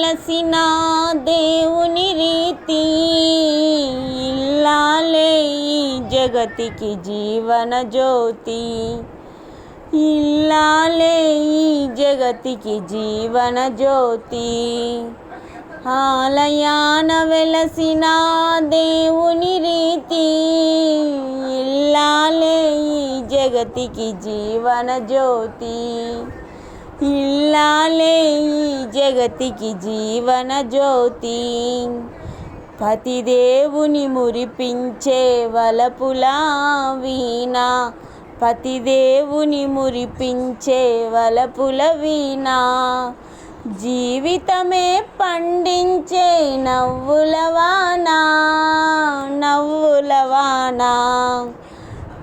వెలసిన దేవుని రీతి ఇల్లాలే ఈ జగతికి జీవన జ్యోతి. ఇల్లాలే ఈ జగతికి జీవన జ్యోతి. ఆలయాన వెలసిన దేవుని రీతి ఇల్లాలే ఈ జగతికి జీవన జ్యోతి. ఇల్లాలే ఈ జగతికి జీవన జ్యోతి. పతిదేవుని మురిపించే వలపులా వీణ. పతిదేవుని మురిపించే వలపుల వీణ. జీవితమే పండించే నవ్వులవానా నవ్వులవానా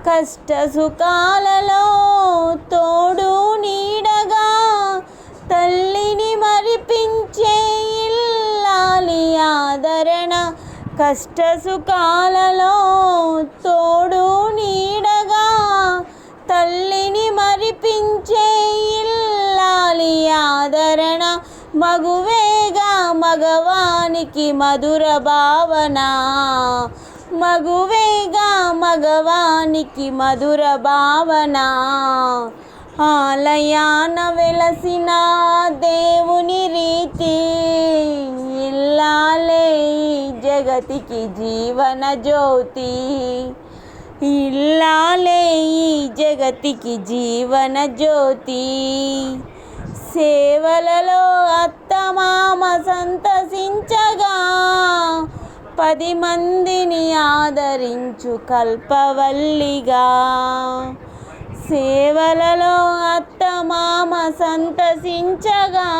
కష్ట సుఖాలలో తోడు నీడ కష్ట సుఖాలలో తోడు నీడగా తల్లిని మరిపించే ఇల్లాలి ఆదరణ మగువేగా మగవానికి మధుర భావన. మగువేగా మగవానికి మధుర భావన. ఆలయాన వెలసిన దేవుని రీతి జగతికి జీవన జ్యోతి. ఇల్లాలే ఈ జగతికి జీవన జ్యోతి. సేవలలో అత్తమామ సంతసించగా పది మందిని ఆదరించు కల్పవల్లిగా. సేవలలో అత్తమామ సంతసించగా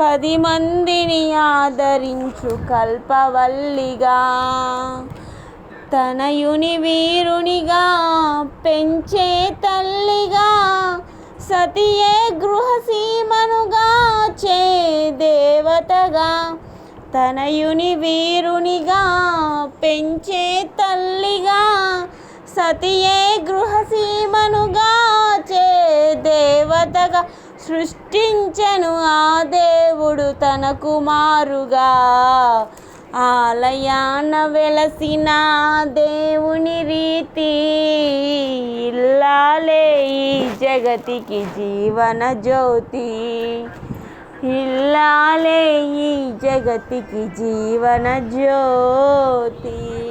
పది మందిని ఆదరించు కల్పవల్లిగా. తనయుని వీరునిగా పెంచే తల్లిగా సతియే గృహసీమనుగా చే దేవతగా. తనయుని వీరునిగా పెంచే తల్లిగా సతియే గృహసీమనుగా దేవతగా సృష్టించెను ఆ దేవుడు తన కుమారుగా ఆలయాన వెలసిన దేవుని రీతి ఇల్లాలే ఈ జగతికి జీవన జ్యోతి. ఇల్లాలే ఈ జగతికి జీవన జ్యోతి.